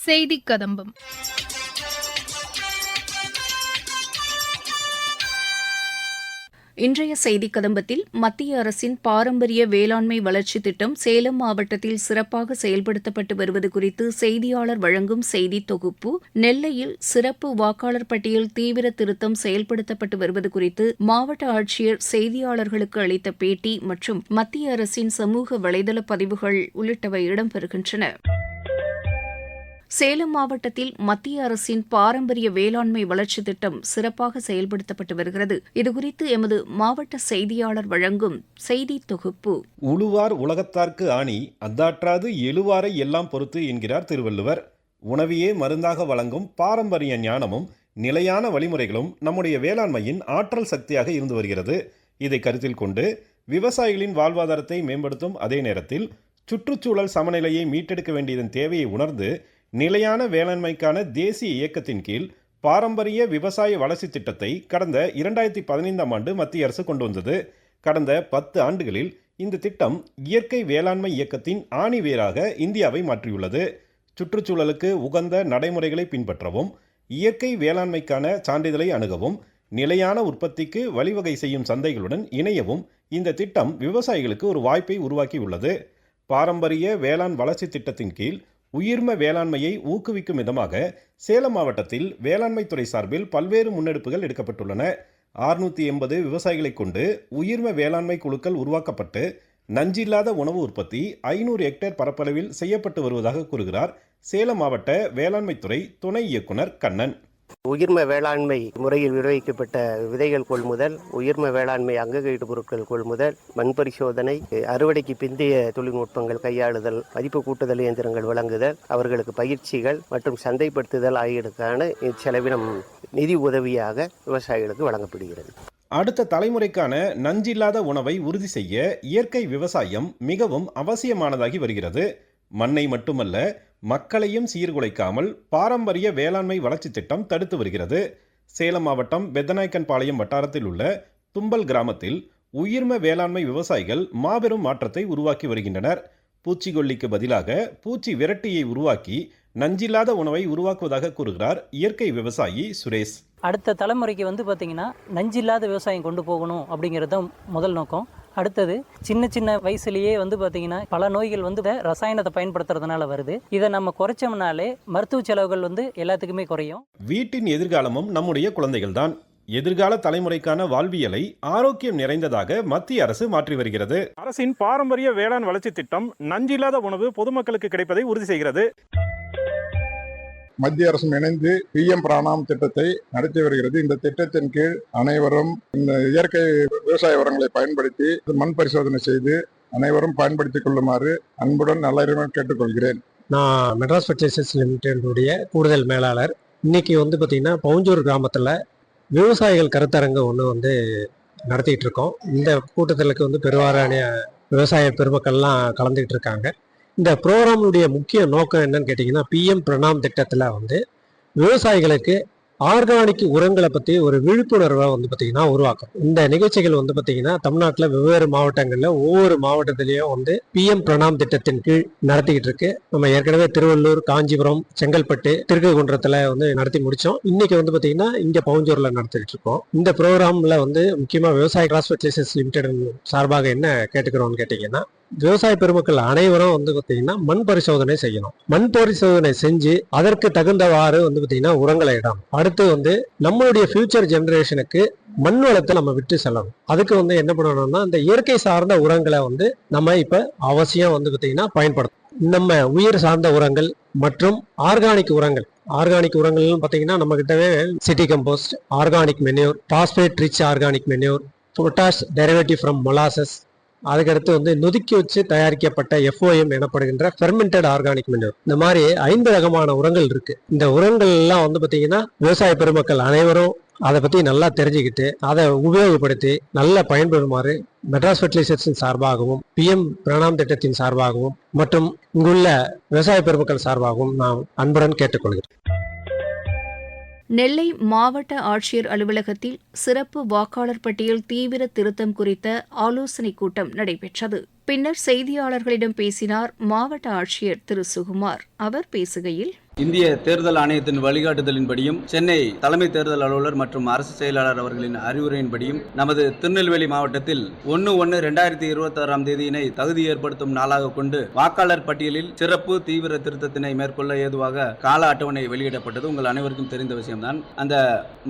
செய்தி கதம்பம் இன்றைய செய்தி கதம்பத்தில் மத்திய அரசின் பாரம்பரிய வேளாண்மை வளர்ச்சி திட்டம் சேலம் மாவட்டத்தில் சிறப்பாக செயல்படுத்தப்பட்டு வருவது குறித்து செய்தியாளர் வழங்கும் செய்தி தொகுப்பு நெல்லையில் சிறப்பு வாக்காளர் பட்டியல் தீவிர திருத்தம் செயல்படுத்தப்பட்டு வருவது குறித்து மாவட்ட ஆட்சியர் செய்தியாளர்களுக்கு அளித்த பேட்டி மற்றும் மத்திய அரசின் சமூக வலைதள பதிவுகள் உள்ளிட்டவை இடம்பெறுகின்றன. சேலம் மாவட்டத்தில் மத்திய அரசின் பாரம்பரிய வேளாண்மை வளர்ச்சி திட்டம் சிறப்பாக செயல்படுத்தப்பட்டு வருகிறது. இதுகுறித்து எமது மாவட்ட செய்தியாளர் வழங்கும் செய்தி தொகுப்பு. உழுவார் உலகத்தார்க்கு ஆணி அந்தாற்றாது எழுவாரை எல்லாம் பொறுத்து என்கிறார் திருவள்ளுவர். உணவையே மருந்தாக வழங்கும் பாரம்பரிய ஞானமும் நிலையான வழிமுறைகளும் நம்முடைய வேளாண்மையின் ஆற்றல் சக்தியாக இருந்து வருகிறது. இதை கருத்தில் கொண்டு விவசாயிகளின் வாழ்வாதாரத்தை மேம்படுத்தும் அதே நேரத்தில் சுற்றுச்சூழல் சமநிலையை மீட்டெடுக்க வேண்டியதன் தேவையை உணர்ந்து நிலையான வேளாண்மைக்கான தேசிய இயக்கத்தின் கீழ் பாரம்பரிய விவசாய வளர்ச்சி திட்டத்தை கடந்த இரண்டாயிரத்தி பதினைந்தாம் ஆண்டு மத்திய அரசு கொண்டு வந்தது. கடந்த பத்து ஆண்டுகளில் இந்த திட்டம் இயற்கை வேளாண்மை இயக்கத்தின் ஆணிவேராக இந்தியாவை மாற்றியுள்ளது. சுற்றுச்சூழலுக்கு உகந்த நடைமுறைகளை பின்பற்றவும் இயற்கை வேளாண்மைக்கான சான்றிதழை அணுகவும் நிலையான உற்பத்திக்கு வழிவகை செய்யும் சந்தைகளுடன் இணையவும் இந்த திட்டம் விவசாயிகளுக்கு ஒரு வாய்ப்பை உருவாக்கியுள்ளது. பாரம்பரிய வேளாண் வளர்ச்சி திட்டத்தின் கீழ் உயிர்ம வேளாண்மையை ஊக்குவிக்கும் விதமாக சேலம் மாவட்டத்தில் வேளாண்மை துறை சார்பில் பல்வேறு முன்னெடுப்புகள் எடுக்கப்பட்டுள்ளன. ஆறுநூற்றி எண்பது விவசாயிகளை கொண்டு உயிர்ம வேளாண்மை குழுக்கள் உருவாக்கப்பட்டு நஞ்சில்லாத உணவு உற்பத்தி ஐநூறு ஹெக்டேர் பரப்பளவில் செய்யப்பட்டு வருவதாக கூறுகிறார் சேலம் மாவட்ட வேளாண்மைத்துறை துணை இயக்குனர் கண்ணன். உயிர்ம வேளாண்மை முறையில் விநியோகிக்கப்பட்ட விதைகள் கொள்முதல் உயிர்ம வேளாண்மை அங்ககீட்டு பொருட்கள் கொள்முதல் மண் பரிசோதனை அறுவடைக்கு பிந்தைய தொழில்நுட்பங்கள் கையாளுதல் மதிப்பு கூட்டுதல் இயந்திரங்கள் வழங்குதல் அவர்களுக்கு பயிற்சிகள் மற்றும் சந்தைப்படுத்துதல் ஆகியவற்றுக்கான இச்செலவினம் நிதி உதவியாக விவசாயிகளுக்கு வழங்கப்படுகிறது. அடுத்த தலைமுறைக்கான நஞ்சில்லாத உணவை உறுதி செய்ய இயற்கை விவசாயம் மிகவும் அவசியமானதாகி வருகிறது. மண்ணை மட்டுமல்ல மக்களையும் சீர்குலைக்காமல் பாரம்பரிய வேளாண்மை வளர்ச்சி திட்டம் தடுத்து வருகிறது. சேலம் மாவட்டம் பெத்தநாயக்கன்பாளையம் வட்டாரத்தில் உள்ள தும்பல் கிராமத்தில் உயிர்ம வேளாண்மை விவசாயிகள் மாபெரும் மாற்றத்தை உருவாக்கி வருகின்றனர். பூச்சிக்கொல்லிக்கு பதிலாக பூச்சி விரட்டியை உருவாக்கி நஞ்சில்லாத உணவை உருவாக்குவதாக கூறுகிறார் இயற்கை விவசாயி சுரேஷ். அடுத்த தலைமுறைக்கு வந்து பார்த்திங்கன்னா நஞ்சில்லாத விவசாயம் கொண்டு போகணும் அப்படிங்கிறது தான் முதல் நோக்கம். அடுத்தது சின்ன சின்ன வயசுலேயே வந்து பார்த்திங்கன்னா பல நோய்கள் வந்து ரசாயனத்தை பயன்படுத்துறதுனால வருது. இதை நம்ம குறைச்சோம்னாலே மருத்துவ செலவுகள் வந்து எல்லாத்துக்குமே குறையும். வீட்டின் எதிர்காலமும் நம்முடைய குழந்தைகள்தான். எதிர்கால தலைமுறைக்கான வாழ்வியலை ஆரோக்கியம் நிறைந்ததாக மத்திய அரசு மாற்றி வருகிறது. அரசின் பாரம்பரிய வேளாண் வளர்ச்சி திட்டம் நஞ்சில்லாத உணவு பொதுமக்களுக்கு கிடைப்பதை உறுதி செய்கிறது. மத்திய அரசும் இணைந்து பிஎம் பிராணாம் திட்டத்தை நடத்தி வருகிறது. இந்த திட்டத்தின் கீழ் அனைவரும் இந்த இயற்கை விவசாய உரங்களை பயன்படுத்தி மண் பரிசோதனை செய்து அனைவரும் பயன்படுத்திக் கொள்ளுமாறு அன்புடன் நல்லறிவுடன் கேட்டுக்கொள்கிறேன். நான் மெட்ராஸ் ஃபர்டிலைசர்ஸ் லிமிடெடுடைய கூடுதல் மேலாளர். இன்னைக்கு வந்து பார்த்தீங்கன்னா பவுஞ்சூர் கிராமத்தில் விவசாயிகள் கருத்தரங்கு ஒன்று வந்து நடத்திட்டு இருக்கோம். இந்த கூட்டத்திலுக்கு வந்து பெருவாரான விவசாய பெருமக்கள்லாம் கலந்துகிட்டு இருக்காங்க. இந்த ப்ரோக்ராமுடைய முக்கிய நோக்கம் என்னன்னு கேட்டிங்கன்னா பிஎம் பிரணாம் திட்டத்தில் வந்து விவசாயிகளுக்கு ஆர்கானிக் உரங்களை பற்றி ஒரு விழிப்புணர்வை வந்து பார்த்திங்கன்னா உருவாக்கும். இந்த நிகழ்ச்சிகள் வந்து பார்த்திங்கன்னா தமிழ்நாட்டில் வெவ்வேறு மாவட்டங்களில் ஒவ்வொரு மாவட்டத்திலையும் வந்து பிஎம் பிரணாம் திட்டத்தின் கீழ் நடத்திக்கிட்டு இருக்கு. நம்ம ஏற்கனவே திருவள்ளூர் காஞ்சிபுரம் செங்கல்பட்டு திருக்குகுன்றத்தில் வந்து நடத்தி முடித்தோம் இன்னைக்கு வந்து பார்த்திங்கன்னா இங்கே பவுஞ்சூரில் நடத்திட்டு இருக்கோம். இந்த ப்ரோக்ராமில் வந்து முக்கியமாக விவசாய கிராஸ் ஃபெர்டிலைசர்ஸ் லிமிடெட் சார்பாக என்ன கேட்டுக்கிறோம்னு கேட்டிங்கன்னா விவசாய பெருமக்கள் அனைவரும் வந்து பார்த்தீங்கன்னா மண் பரிசோதனை செய்யணும். மண் பரிசோதனை செஞ்சு அதற்கு தகுந்தவாறு வந்து பார்த்தீங்கன்னா உரங்களை இடம் அடுத்து வந்து நம்மளுடைய ஃபியூச்சர் ஜெனரேஷனுக்கு மண் வளத்தை நம்ம விட்டு செல்லணும். அதுக்கு வந்து என்ன பண்ணணும்னா இந்த இயற்கை சார்ந்த உரங்களை வந்து நம்ம இப்ப அவசியம் வந்து பார்த்தீங்கன்னா பயன்படுத்தணும். நம்ம உயிர் சார்ந்த உரங்கள் மற்றும் ஆர்கானிக் உரங்கள். ஆர்கானிக் உரங்கள்னு பார்த்தீங்கன்னா நம்ம கிட்டவே city compost organic manure phosphate rich organic manure potash derivative from molasses அதுக்கடுத்து வந்து நொதுக்கி வச்சு தயாரிக்கப்பட்ட எஃப்ஓஎம் எனப்படுகின்ற ஃபெர்மெண்டட் ஆர்கானிக் மெனூர் இந்த மாதிரி ஐந்து ரகமான உரங்கள் இருக்கு. இந்த உரங்கள் எல்லாம் வந்து பாத்தீங்கன்னா விவசாய பெருமக்கள் அனைவரும் அதை பத்தி நல்லா தெரிஞ்சுக்கிட்டு அதை உபயோகப்படுத்தி நல்லா பயன்பெறுமாறு மெட்ராஸ் ஃபெர்டிலைசர்ஸின் சார்பாகவும் பிஎம் பிரணாம் திட்டத்தின் சார்பாகவும் மற்றும் இங்குள்ள விவசாய பெருமக்கள் சார்பாகவும் நான் அன்புடன் கேட்டுக்கொள்கிறேன் நெல்லை மாவட்ட ஆட்சியர் அலுவலகத்தில் சிறப்பு வாக்காளர் பட்டியல் தீவிர திருத்தம் குறித்த ஆலோசனைக் கூட்டம் நடைபெற்றது. பின்னர் செய்தியாளர்களிடம் பேசினார் மாவட்ட ஆட்சியர் திரு. சுகுமார். அவர் பேசுகையில் இந்திய தேர்தல் ஆணையத்தின் வழிகாட்டுதலின்படியும் சென்னை தலைமை தேர்தல் அலுவலர் மற்றும் அரசு செயலாளர் அவர்களின் அறிவுரையின்படியும் நமது திருநெல்வேலி மாவட்டத்தில் ஒன்று ஒன்று ரெண்டாயிரத்தி இருபத்தாறாம் தேதியினை தகுதி ஏற்படுத்தும் நாளாக கொண்டு வாக்காளர் பட்டியலில் சிறப்பு தீவிர திருத்தத்தினை மேற்கொள்ள ஏதுவாக கால அட்டவணை வெளியிடப்பட்டது. உங்கள் அனைவருக்கும் தெரிந்த விஷயம்தான். அந்த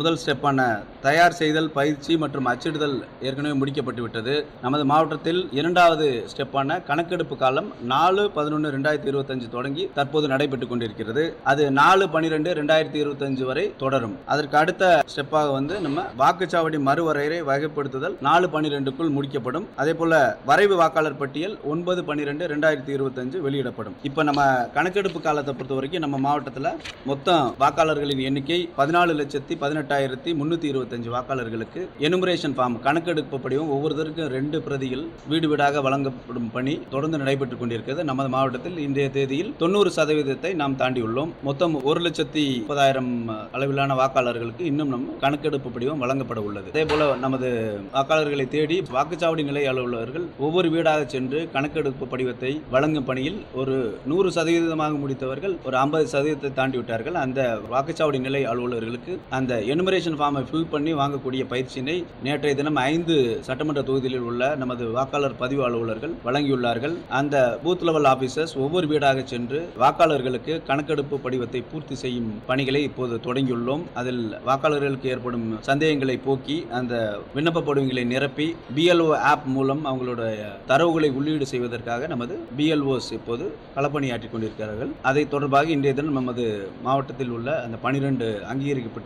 முதல் ஸ்டெப்பான தயார் செய்தல் பயிற்சி மற்றும் அச்சிடுதல் ஏற்கனவே முடிக்கப்பட்டு விட்டது. நமது மாவட்டத்தில் இரண்டாவது ஸ்டெப்பான கணக்கெடுப்பு காலம் நாலு பதினொன்று ரெண்டாயிரத்தி இருபத்தஞ்சு தொடங்கி தற்போது நடைபெற்றுக் கொண்டிருக்கிறது. அது நாலு பனிரெண்டு ரெண்டாயிரத்தி இருபத்தஞ்சு வரை தொடரும். அதற்கு அடுத்த ஸ்டெப்பாக வந்து நம்ம வாக்குச்சாவடி மறுவரையறை வகைப்படுத்துதல் நாலு பனிரெண்டுக்குள் முடிக்கப்படும். அதே போல வரைவு வாக்காளர் பட்டியல் ஒன்பது பன்னிரெண்டு ரெண்டாயிரத்தி இருபத்தஞ்சு வெளியிடப்படும். இப்போ நம்ம கணக்கெடுப்பு காலத்தை பொறுத்த வரைக்கும் நம்ம மாவட்டத்தில் மொத்தம் வாக்காளர்களின் எண்ணிக்கை பதினாலு லட்சத்தி பதினெட்டாயிரத்தி முன்னூத்தி இருபத்தஞ்சு வாக்காளர்களுக்கு. எனுமரேஷன் ஃபார்ம் கணக்கெடுப்பு படிவம் ஒவ்வொருத்தருக்கும் ரெண்டு பிரதிகள் வீடு வீடாக வழங்கப்படும் பணி தொடர்ந்து நடைபெற்றுக் கொண்டிருக்கிறது. நமது மாவட்டத்தில் இன்றைய தேதியில் தொண்ணூறு சதவீதத்தை நாம் தாண்டியுள்ளோம். மொத்தம் ஒரு லட்சத்தி முப்பதாயிரம் அளவிலான வாக்காளர்களுக்கு இன்னும் நம் கணக்கெடுப்பு படிவம் வழங்கப்பட உள்ளது. அதே போல நமது வாக்காளர்களை தேடி வாக்குச்சாவடி நிலை அலுவலர்கள் ஒவ்வொரு வீடாக சென்று கணக்கெடுப்பு படிவத்தை வழங்கும் பணியில் ஒரு நூறு சதவீதமாக முடித்தவர்கள் ஒரு ஐம்பது சதவீதத்தை தாண்டி விட்டார்கள். அந்த வாக்குச்சாவடி நிலை அலுவலர்களுக்கு அந்த எனுமரேஷன் ஃபார்மை ஃபில் பண்ணி வாங்கக்கூடிய பயிற்சியினை நேற்றைய தினம் ஐந்து சட்டமன்ற தொகுதிகளில் உள்ள நமது வாக்காளர் பதிவு அலுவலர்கள் வழங்கியுள்ளார்கள். அந்த பூத் லெவல் ஆபீசர்ஸ் ஒவ்வொரு வீடாக சென்று வாக்காளர்களுக்கு கணக்கெடுப்பு படிவத்தை பூர்த்தி செய்யும் பணிகளை இப்போது தொடங்கியுள்ளோம். அதில் வாக்காளர்களுக்கு ஏற்படும் சந்தேகங்களை போக்கி அந்த விண்ணப்ப படிவங்களை நிரப்பி பிஎல்ஓ ஆப் மூலம் அவங்களுடைய தரவுகளை உள்ளீடு செய்வதற்காக நமது பிஎல்ஓஸ் இப்போது களப்பணியாற்றிக் கொண்டிருக்கிறார்கள். அதை தொடர்பாக இன்றைய தினம் நமது மாவட்டத்தில் உள்ள அந்த பனிரெண்டு அங்கீகரிக்கப்பட்ட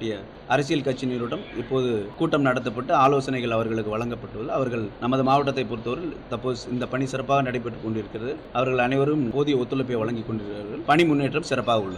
அரசியல் கட்சியினரிடம் இப்போது கூட்டம் நடத்தப்பட்டு ஆலோசனைகள் அவர்களுக்கு வழங்கப்பட்டுள்ளது. அவர்கள் நமது மாவட்டத்தை பொறுத்தவரை தப்போஸ் இந்த பணி சிறப்பாக நடைபெற்றுக் கொண்டிருக்கிறது. அவர்கள் அனைவரும் போதிய ஒத்துழைப்பை வழங்கிக் கொண்டிருக்கிறார்கள். பணி முன்னேற்றம் சிறப்பாக உள்ளது.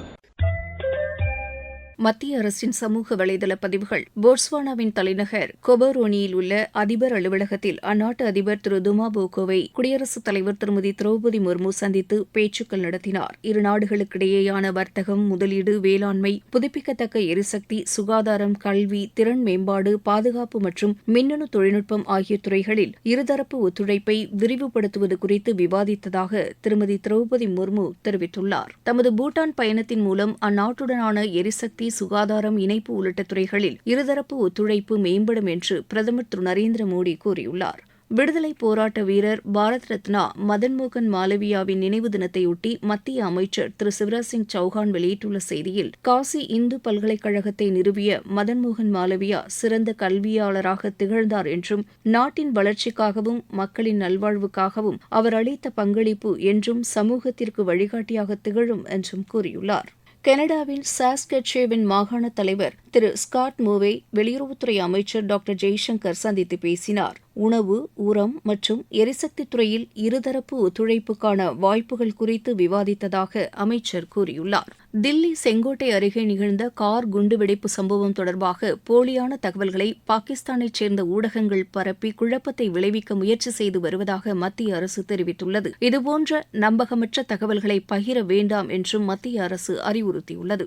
மத்திய அரசின் சமூக வலைதள பதிவுகள். போட்ஸ்வானாவின் தலைநகர் கொபரோனியில் உள்ள அதிபர் அலுவலகத்தில் அந்நாட்டு அதிபர் திரு துமா போகோவை குடியரசுத் தலைவர் திருமதி திரௌபதி முர்மு சந்தித்து பேச்சுக்கள் நடத்தினார். இரு நாடுகளுக்கிடையேயான வர்த்தகம் முதலீடு வேளாண்மை புதுப்பிக்கத்தக்க எரிசக்தி சுகாதாரம் கல்வி திறன் மேம்பாடு பாதுகாப்பு மற்றும் மின்னணு தொழில்நுட்பம் ஆகிய துறைகளில் இருதரப்பு ஒத்துழைப்பை விரிவுபடுத்துவது குறித்து விவாதித்ததாக திருமதி திரௌபதி முர்மு தெரிவித்துள்ளார். தமது பூட்டான் பயணத்தின் மூலம் அந்நாட்டுடனான எரிசக்தி சுகாதாரம் இணைப்பு உள்ளிட்ட துறைகளில் இருதரப்பு ஒத்துழைப்பு மேம்படும் என்று பிரதமர் திரு. நரேந்திர மோடி கூறியுள்ளார். விடுதலை போராட்ட வீரர் பாரத் ரத்னா மதன் மோகன் மாலவியாவின் நினைவு தினத்தையொட்டி மத்திய அமைச்சர் திரு. சிவராஜ் சிங் சௌஹான் வெளியிட்டுள்ள செய்தியில் காசி இந்து பல்கலைக்கழகத்தை நிறுவிய மதன் மோகன் மாலவியா சிறந்த கல்வியாளராக திகழ்ந்தார் என்றும் நாட்டின் வளர்ச்சிக்காகவும் மக்களின் நல்வாழ்வுக்காகவும் அவர் அளித்த பங்களிப்பு என்றும் சமூகத்திற்கு வழிகாட்டியாக திகழும் என்றும் கூறியுள்ளார். கனடாவின் சாஸ்கட்சேவின் மாகாண தலைவர் திரு ஸ்காட் மூவே வெளியுறவுத்துறை அமைச்சர் டாக்டர் ஜெய்சங்கர் சந்தித்து பேசினார். உணவு உரம் மற்றும் எரிசக்தி துறையில் இருதரப்பு ஒத்துழைப்புக்கான வாய்ப்புகள் குறித்து விவாதித்ததாக அமைச்சர் கூறியுள்ளார். தில்லி செங்கோட்டை அருகே நிகழ்ந்த கார் குண்டுவெடிப்பு சம்பவம் தொடர்பாக போலியான தகவல்களை பாகிஸ்தானைச் சேர்ந்த ஊடகங்கள் பரப்பி குழப்பத்தை விளைவிக்க முயற்சி செய்து வருவதாக மத்திய அரசு தெரிவித்துள்ளது. இதுபோன்ற நம்பகமற்ற தகவல்களை பகிர வேண்டாம் என்றும் மத்திய அரசு அறிவுறுத்தியுள்ளது.